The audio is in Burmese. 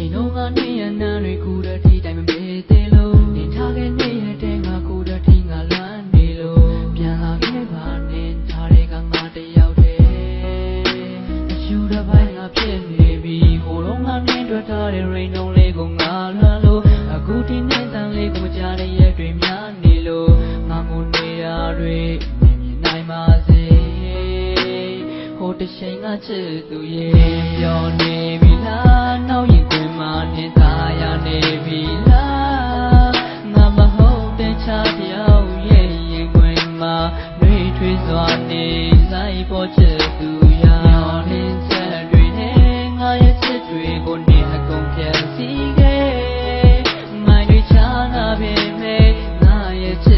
ချိန်တော့ကနေရနန်းတွေကူတတိတိုင်းမမေ့သေးလို့နေထားခဲ့နေရတဲ့ငါကူတတိငါလမ်းနေလို့ပြန်လာခဲ့ပါနဲ့ထားတဲ့ကငါတယောက်တည်းအယူတစ်ပိုင်းငါဖြစ်နေပြီဟိုတော့ငါမြင်တွေ့ထားတဲ့ rain လုံးလေးကိုငါလွမ်းလို့အခုဒီနေ့တန်လေးကိုမကြတဲ့ရက်တွေများနေလို့ငါငိုနေရတွေမြင်မြင်နိုင်ပါစေဟိုတစ်ချိန်ကချစ်သူ မှာတွေထွေးစွာနေလိုက်ပေါ်ချစ်သူရောင်းနေချက်တွေနဲ့ငါရဲ့ချစ်တွေကိုနေအကုန်ပြန်စီခဲ့မိုင်းတွေချာနာပေမဲ့ငါရဲ့ချစ်